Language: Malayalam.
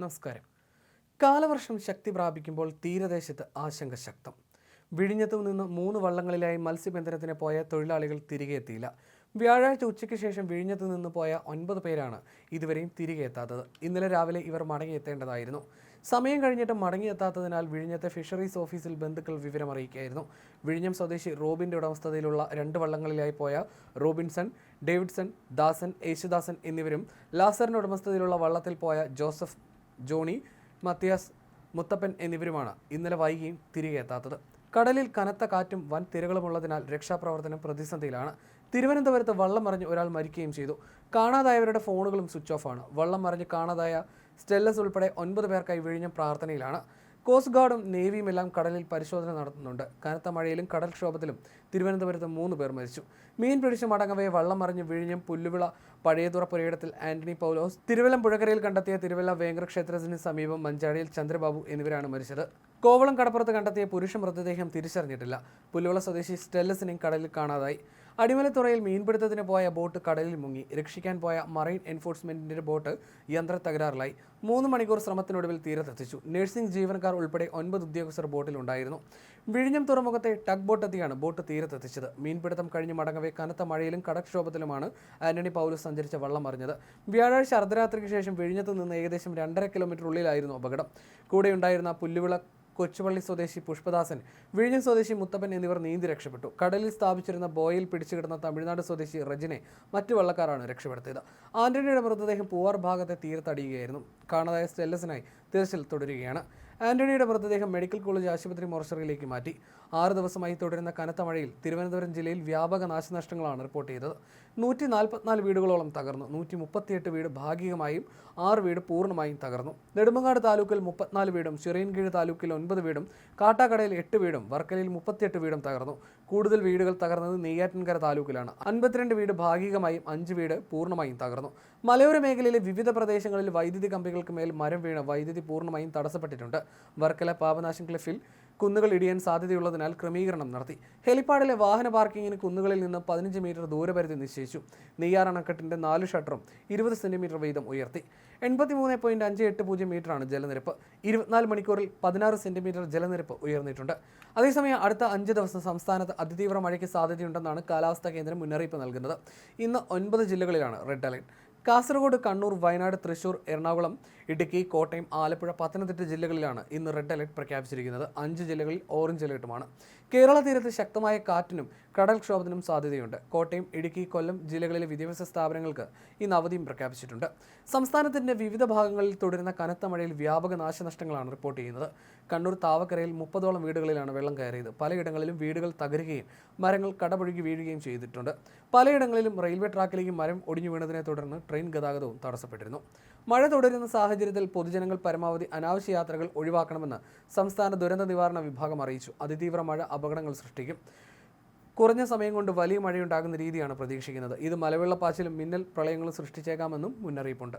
നമസ്കാരം. കാലവർഷം ശക്തി പ്രാപിക്കുമ്പോൾ തീരദേശത്ത് ആശങ്ക ശക്തം. വിഴിഞ്ഞത്തു നിന്ന് മൂന്ന് വള്ളങ്ങളിലായി മത്സ്യബന്ധനത്തിന് പോയ തൊഴിലാളികൾ തിരികെ എത്തിയില്ല. വ്യാഴാഴ്ച ഉച്ചയ്ക്ക് ശേഷം വിഴിഞ്ഞത്തു നിന്ന് പോയ ഒൻപത് പേരാണ് ഇതുവരെയും തിരികെ എത്താത്തത്. ഇന്നലെ രാവിലെ ഇവർ മടങ്ങിയെത്തേണ്ടതായിരുന്നു. സമയം കഴിഞ്ഞിട്ട് മടങ്ങിയെത്താത്തതിനാൽ വിഴിഞ്ഞത്തെ ഫിഷറീസ് ഓഫീസിൽ ബന്ധുക്കൾ വിവരമറിയിക്കുകയായിരുന്നു. വിഴിഞ്ഞം സ്വദേശി റോബിന്റെ ഉടമസ്ഥതയിലുള്ള രണ്ട് വള്ളങ്ങളിലായി പോയ റോബിൻസൺ ഡേവിഡ്സൺ ദാസൻ യേശുദാസൻ എന്നിവരും ലാസറിന്റെ ഉടമസ്ഥതയിലുള്ള വള്ളത്തിൽ പോയ ജോസഫ് ജോണി മത്തിയാസ് മുത്തപ്പൻ എന്നിവരുമാണ് ഇന്നലെ വൈകിയും തിരികെ എത്താത്തത്. കടലിൽ കനത്ത കാറ്റും വൻ തിരകളുമുള്ളതിനാൽ രക്ഷാപ്രവർത്തനം പ്രതിസന്ധിയിലാണ്. തിരുവനന്തപുരത്ത് വള്ളം മറിഞ്ഞ് ഒരാൾ മരിക്കുകയും ചെയ്തു. കാണാതായവരുടെ ഫോണുകളും സ്വിച്ച് ഓഫാണ്. വള്ളം മറിഞ്ഞ് കാണാതായ സ്റ്റെല്ലസ് ഉൾപ്പെടെ ഒൻപത് പേർക്കായി വിഴിഞ്ഞം പ്രാർത്ഥനയിലാണ്. കോസ്റ്റ് ഗാർഡും നേവിയും എല്ലാം കടലിൽ പരിശോധന നടത്തുന്നുണ്ട്. കനത്ത മഴയിലും കടൽക്ഷോഭത്തിലും തിരുവനന്തപുരത്ത് മൂന്ന് പേർ മരിച്ചു. മീൻ പിടിച്ച മടങ്ങവേ വള്ളം മറിഞ്ഞ് വിഴിഞ്ഞും പുല്ലുവിള പഴയതുറ പുരയിടത്തിൽ ആന്റണി പൗലോസ് തിരുവല്ലം പുഴക്കരയിൽ കണ്ടെത്തിയ തിരുവല്ല വേങ്കര ക്ഷേത്രത്തിന് സമീപം മഞ്ചാടിയിൽ ചന്ദ്രബാബു എന്നിവരാണ് മരിച്ചത്. കോവളം കടപ്പുറത്ത് കണ്ടെത്തിയ പുരുഷ മൃതദേഹം തിരിച്ചറിഞ്ഞിട്ടില്ല. പുല്ലുവിള സ്വദേശി സ്റ്റെല്ലസിനെയും കടലിൽ കാണാതായി. അടിമലത്തുറയിൽ മീൻപിടുത്തത്തിന് പോയ ബോട്ട് കടലിൽ മുങ്ങി. രക്ഷിക്കാൻ പോയ മറൈൻ എൻഫോഴ്സ്മെന്റിന്റെ ബോട്ട് യന്ത്ര തകരാറിലായി. മൂന്ന് മണിക്കൂർ ശ്രമത്തിനൊടുവിൽ തീരത്തെത്തിച്ചു നഴ്സിംഗ് ജീവനക്കാർ ഉൾപ്പെടെ ഒൻപത് ഉദ്യോഗസ്ഥർ ബോട്ടിലുണ്ടായിരുന്നു വിഴിഞ്ഞം തുറമുഖത്തെ ടഗ് ബോട്ട് എത്തിയാണ് ബോട്ട് തീരത്തെത്തിച്ചത് മീൻപിടുത്തം കഴിഞ്ഞ് മടങ്ങവേ കനത്ത മഴയിലും കടക്ഷോഭത്തിലുമാണ് ആന്റണി പൗലോസ് സഞ്ചരിച്ച വള്ളം മറിഞ്ഞത് വ്യാഴാഴ്ച അർദ്ധരാത്രിക്ക് ശേഷം വിഴിഞ്ഞത്ത് നിന്ന് ഏകദേശം രണ്ടര കിലോമീറ്റർ ഉള്ളിലായിരുന്നു അപകടം. കൂടെയുണ്ടായിരുന്ന പുല്ലുവിള കൊച്ചുപള്ളി സ്വദേശി പുഷ്പദാസൻ വിഴിഞ്ഞം സ്വദേശി മുത്തപ്പൻ എന്നിവർ നീന്തി രക്ഷപ്പെട്ടു. കടലിൽ സ്ഥാപിച്ചിരുന്ന ബോയിൽ പിടിച്ചുകിടന്ന തമിഴ്നാട് സ്വദേശി റജിനെ മറ്റു വള്ളക്കാരാണ് രക്ഷപ്പെടുത്തിയത്. ആന്റണിയുടെ മൃതദേഹം പൂവാർ ഭാഗത്തെ തീരത്തടിയുകയായിരുന്നു. കാണാതായ സ്റ്റെല്ലസിനായി തിരച്ചിൽ തുടരുകയാണ്. ആന്റണിയുടെ മൃതദേഹം മെഡിക്കൽ കോളേജ് ആശുപത്രി മോർച്ചറിയിലേക്ക് മാറ്റി. ആറ് ദിവസമായി തുടരുന്ന കനത്ത മഴയിൽ തിരുവനന്തപുരം ജില്ലയിൽ വ്യാപക നാശനഷ്ടങ്ങളാണ് റിപ്പോർട്ട് ചെയ്തത്. നൂറ്റി നാൽപ്പത്തിനാല് വീടുകളോളം തകർന്നു. നൂറ്റി മുപ്പത്തിയെട്ട് വീട് ഭാഗികമായും ആറ് വീട് പൂർണമായും തകർന്നു. നെടുമങ്ങാട് താലൂക്കിൽ മുപ്പത്തിനാല് വീടും ചിറയൻകീഴ് താലൂക്കിൽ ഒൻപത് വീടും കാട്ടാക്കടയിൽ എട്ട് വീടും വർക്കലയിൽ മുപ്പത്തിയെട്ട് വീടും തകർന്നു. കൂടുതൽ വീടുകൾ തകർന്നത് നെയ്യാറ്റിൻകര താലൂക്കിലാണ്. അൻപത്തിരണ്ട് വീട് ഭാഗികമായും അഞ്ച് വീട് പൂർണമായും തകർന്നു. മലയോര മേഖലയിലെ വിവിധ പ്രദേശങ്ങളിൽ വൈദ്യുതി കമ്പികൾക്ക് മേൽ മരം വീണ് വൈദ്യുതി പൂർണമായും തടസ്സപ്പെട്ടിട്ടുണ്ട്. വർക്കല പാപനാശം ക്ലിഫിൽ കുന്നുകൾ ഇടിയാൻ സാധ്യതയുള്ളതിനാൽ ക്രമീകരണം നടത്തി. ഹെലിപ്പാഡിലെ വാഹന പാർക്കിങ്ങിന് കുന്നുകളിൽ നിന്ന് പതിനഞ്ച് മീറ്റർ ദൂരപരിധി നിശ്ചയിച്ചു. നെയ്യാർ അണക്കെട്ടിന്റെ നാല് ഷട്ടറും ഇരുപത് സെന്റിമീറ്റർ വീതം ഉയർത്തി. എൺപത്തിമൂന്ന് പോയിന്റ് അഞ്ച് എട്ട് പൂജ്യം മീറ്ററാണ് ജലനിരപ്പ്. ഇരുപത്തിനാല് മണിക്കൂറിൽ പതിനാറ് സെന്റിമീറ്റർ ജലനിരപ്പ് ഉയർന്നിട്ടുണ്ട്. അതേസമയം അടുത്ത അഞ്ച് ദിവസം സംസ്ഥാനത്ത് അതിതീവ്ര മഴയ്ക്ക് സാധ്യതയുണ്ടെന്നാണ് കാലാവസ്ഥാ കേന്ദ്രം മുന്നറിയിപ്പ് നൽകുന്നത്. ഇന്ന് ഒൻപത് ജില്ലകളിലാണ് റെഡ് അലർട്ട്. കാസർഗോഡ് കണ്ണൂർ വയനാട് തൃശൂർ എറണാകുളം ഇടുക്കി കോട്ടയം ആലപ്പുഴ പത്തനംതിട്ട ജില്ലകളിലാണ് ഇന്ന് റെഡ് അലർട്ട് പ്രഖ്യാപിച്ചിരിക്കുന്നത്. അഞ്ച് ജില്ലകളിൽ ഓറഞ്ച് അലർട്ടുമാണ്. കേരള തീരത്ത് ശക്തമായ കാറ്റിനും കടൽക്ഷോഭത്തിനും സാധ്യതയുണ്ട്. കോട്ടയം ഇടുക്കി കൊല്ലം ജില്ലകളിലെ വിദ്യാഭ്യാസ സ്ഥാപനങ്ങൾക്ക് ഇന്ന് അവധിയും പ്രഖ്യാപിച്ചിട്ടുണ്ട്. സംസ്ഥാനത്തിന്റെ വിവിധ ഭാഗങ്ങളിൽ തുടരുന്ന കനത്ത മഴയിൽ വ്യാപക നാശനഷ്ടങ്ങളാണ് റിപ്പോർട്ട് ചെയ്യുന്നത്. കണ്ണൂർ താവക്കരയിൽ മുപ്പതോളം വീടുകളിലാണ് വെള്ളം കയറിയത്. പലയിടങ്ങളിലും വീടുകൾ തകരുകയും മരങ്ങൾ കടപുഴുകി വീഴുകയും ചെയ്തിട്ടുണ്ട്. പലയിടങ്ങളിലും റെയിൽവേ ട്രാക്കിലേക്ക് മരം ഒടിഞ്ഞു വീണതിനെ തുടർന്ന് ട്രെയിൻ ഗതാഗതവും തടസ്സപ്പെട്ടിരുന്നു. മഴ തുടരുന്ന സാഹചര്യത്തിൽ പൊതുജനങ്ങൾ പരമാവധി അനാവശ്യ യാത്രകൾ ഒഴിവാക്കണമെന്ന് സംസ്ഥാന ദുരന്ത നിവാരണ വിഭാഗം അറിയിച്ചു. അതിതീവ്ര മഴ അപകടങ്ങൾ സൃഷ്ടിക്കും. കുറഞ്ഞ സമയം കൊണ്ട് വലിയ മഴയുണ്ടാകുന്ന രീതിയാണ് പ്രതീക്ഷിക്കുന്നത്. ഇത് മലവെള്ളപ്പാച്ചിലും മിന്നൽ പ്രളയങ്ങളും സൃഷ്ടിച്ചേക്കാമെന്നും മുന്നറിയിപ്പുണ്ട്.